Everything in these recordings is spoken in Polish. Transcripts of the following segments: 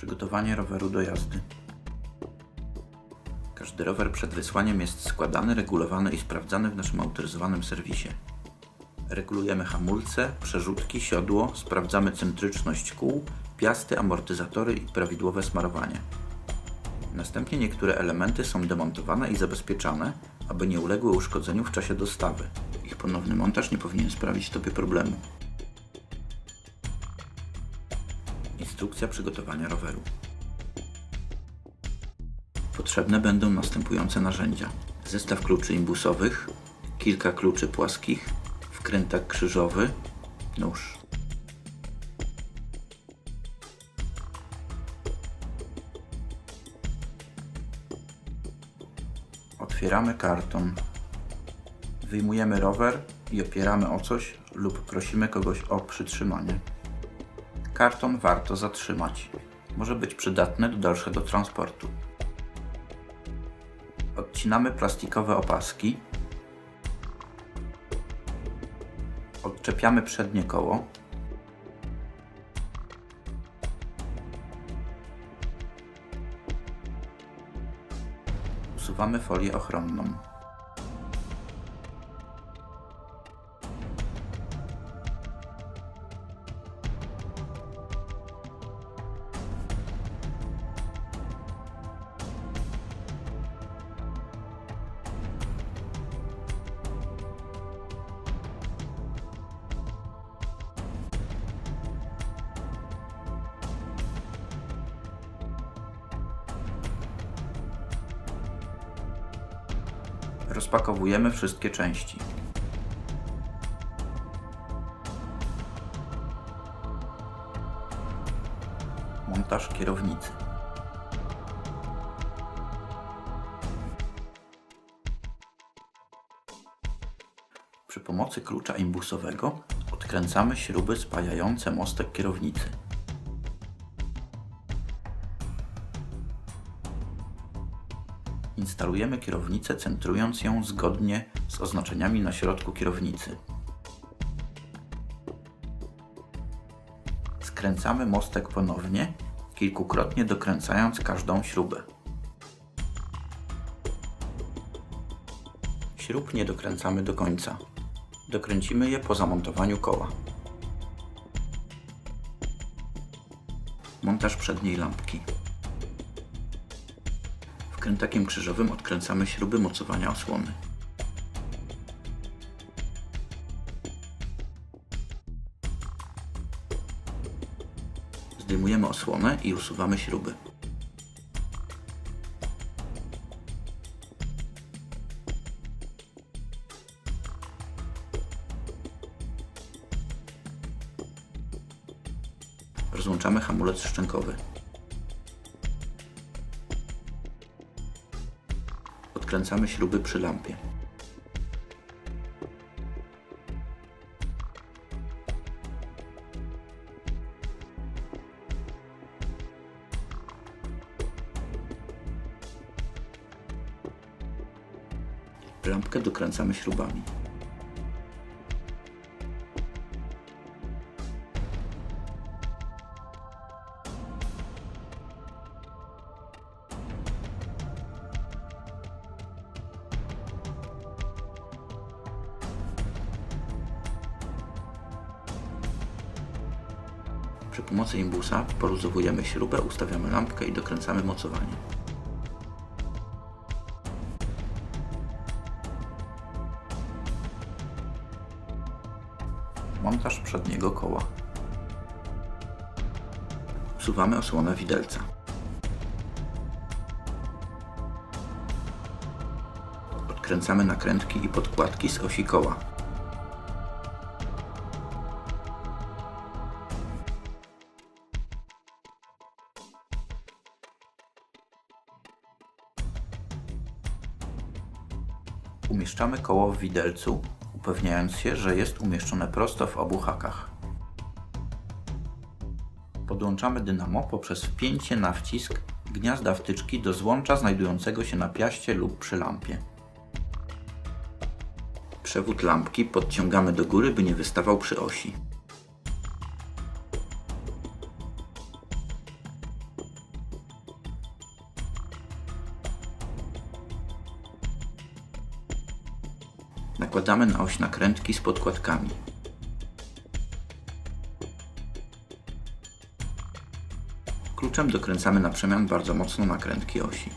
Przygotowanie roweru do jazdy. Każdy rower przed wysłaniem jest składany, regulowany i sprawdzany w naszym autoryzowanym serwisie. Regulujemy hamulce, przerzutki, siodło, sprawdzamy centryczność kół, piasty, amortyzatory i prawidłowe smarowanie. Następnie niektóre elementy są demontowane i zabezpieczane, aby nie uległy uszkodzeniu w czasie dostawy. Ich ponowny montaż nie powinien sprawić Tobie problemu. Instrukcja przygotowania roweru. Potrzebne będą następujące narzędzia: zestaw kluczy imbusowych, kilka kluczy płaskich, wkrętak krzyżowy, nóż. Otwieramy karton. Wyjmujemy rower i opieramy o coś lub prosimy kogoś o przytrzymanie. Karton warto zatrzymać. Może być przydatny do dalszego transportu. Odcinamy plastikowe opaski. Odczepiamy przednie koło. Usuwamy folię ochronną. Rozpakowujemy wszystkie części. Montaż kierownicy. Przy pomocy klucza imbusowego odkręcamy śruby spajające mostek kierownicy. Instalujemy kierownicę centrując ją zgodnie z oznaczeniami na środku kierownicy. Skręcamy mostek ponownie, kilkukrotnie dokręcając każdą śrubę. Śrub nie dokręcamy do końca. Dokręcimy je po zamontowaniu koła. Montaż przedniej lampki. Wkrętakiem krzyżowym odkręcamy śruby mocowania osłony. Zdejmujemy osłonę i usuwamy śruby. Rozłączamy hamulec szczękowy. Odkręcamy śruby przy lampie. Lampkę dokręcamy śrubami. Przy pomocy imbusa poluzowujemy śrubę, ustawiamy lampkę i dokręcamy mocowanie. Montaż przedniego koła. Usuwamy osłonę widelca. Odkręcamy nakrętki i podkładki z osi koła. Umieszczamy koło w widelcu, upewniając się, że jest umieszczone prosto w obu hakach. Podłączamy dynamo poprzez wpięcie na wcisk gniazda wtyczki do złącza znajdującego się na piaście lub przy lampie. Przewód lampki podciągamy do góry, by nie wystawał przy osi. Nakładamy na oś nakrętki z podkładkami. Kluczem dokręcamy na przemian bardzo mocno nakrętki osi.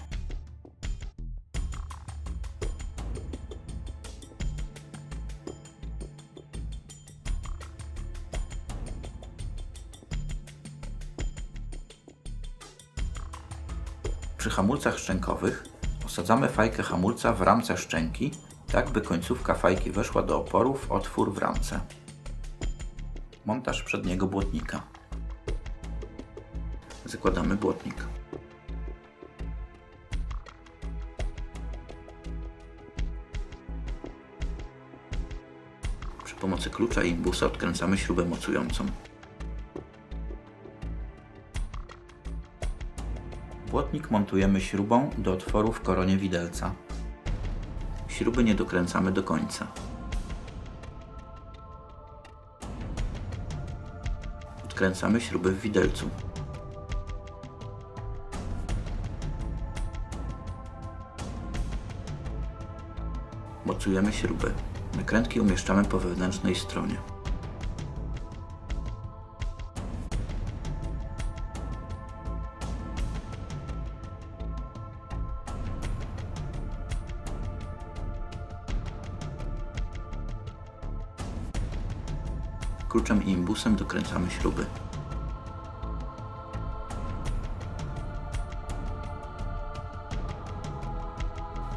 Przy hamulcach szczękowych osadzamy fajkę hamulca w ramce szczęki, tak by końcówka fajki weszła do oporu w otwór w ramce. Montaż przedniego błotnika. Zakładamy błotnik. Przy pomocy klucza i imbusa odkręcamy śrubę mocującą. Błotnik montujemy śrubą do otworu w koronie widelca. Śruby nie dokręcamy do końca. Odkręcamy śruby w widelcu. Mocujemy śruby. Nakrętki umieszczamy po wewnętrznej stronie. Kluczem i imbusem dokręcamy śruby.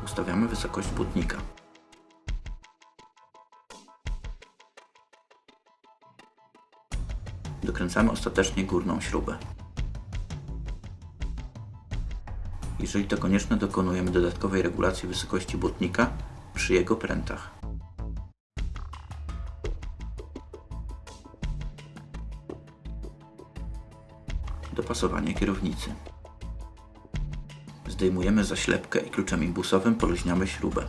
Ustawiamy wysokość błotnika. Dokręcamy ostatecznie górną śrubę. Jeżeli to konieczne, dokonujemy dodatkowej regulacji wysokości błotnika przy jego prętach. Dopasowanie kierownicy. Zdejmujemy zaślepkę i kluczem imbusowym poluźniamy śrubę.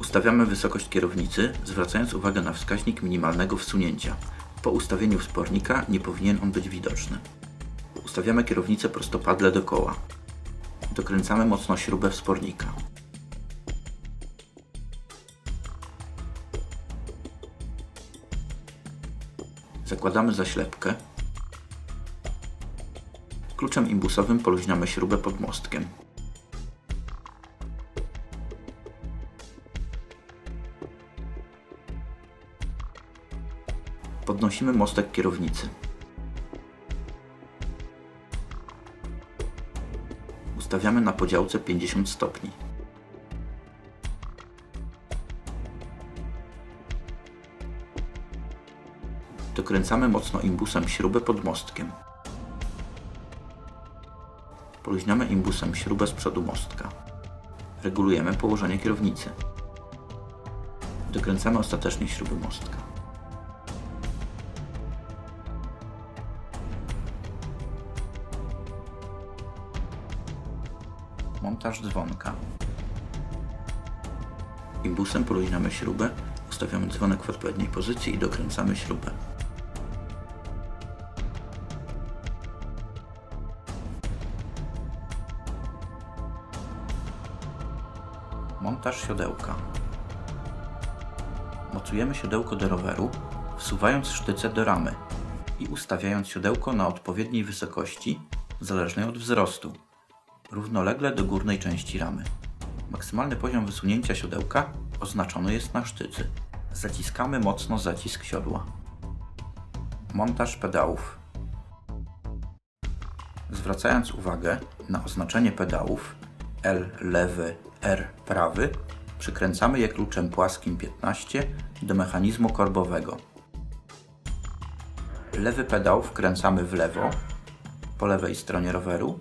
Ustawiamy wysokość kierownicy, zwracając uwagę na wskaźnik minimalnego wsunięcia. Po ustawieniu wspornika nie powinien on być widoczny. Ustawiamy kierownicę prostopadle do koła. Dokręcamy mocno śrubę wspornika. Zakładamy zaślepkę. Kluczem imbusowym poluźniamy śrubę pod mostkiem. Podnosimy mostek kierownicy. Ustawiamy na podziałce 50 stopni. Dokręcamy mocno imbusem śrubę pod mostkiem. Poluźniamy imbusem śrubę z przodu mostka. Regulujemy położenie kierownicy. Dokręcamy ostatecznie śruby mostka. Montaż dzwonka. Imbusem poluźniamy śrubę, ustawiamy dzwonek w odpowiedniej pozycji i dokręcamy śrubę. Montaż siodełka. Mocujemy siodełko do roweru, wsuwając sztyce do ramy i ustawiając siodełko na odpowiedniej wysokości, zależnej od wzrostu równolegle do górnej części ramy. Maksymalny poziom wysunięcia siodełka oznaczony jest na sztycy. Zaciskamy mocno zacisk siodła. Montaż pedałów. Zwracając uwagę na oznaczenie pedałów L lewy, R prawy, przykręcamy je kluczem płaskim 15 do mechanizmu korbowego. Lewy pedał wkręcamy w lewo, po lewej stronie roweru,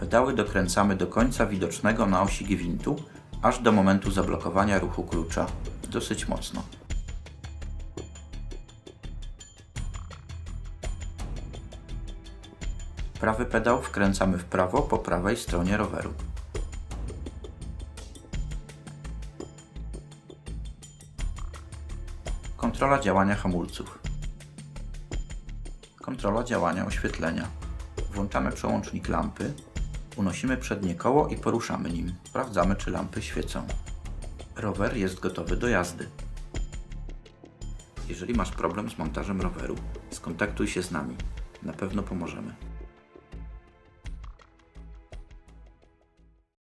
Pedały dokręcamy do końca widocznego na osi gwintu, aż do momentu zablokowania ruchu klucza, dosyć mocno. Prawy pedał wkręcamy w prawo po prawej stronie roweru. Kontrola działania hamulców. Kontrola działania oświetlenia. Włączamy przełącznik lampy, unosimy przednie koło i poruszamy nim. Sprawdzamy, czy lampy świecą. Rower jest gotowy do jazdy. Jeżeli masz problem z montażem roweru, skontaktuj się z nami. Na pewno pomożemy.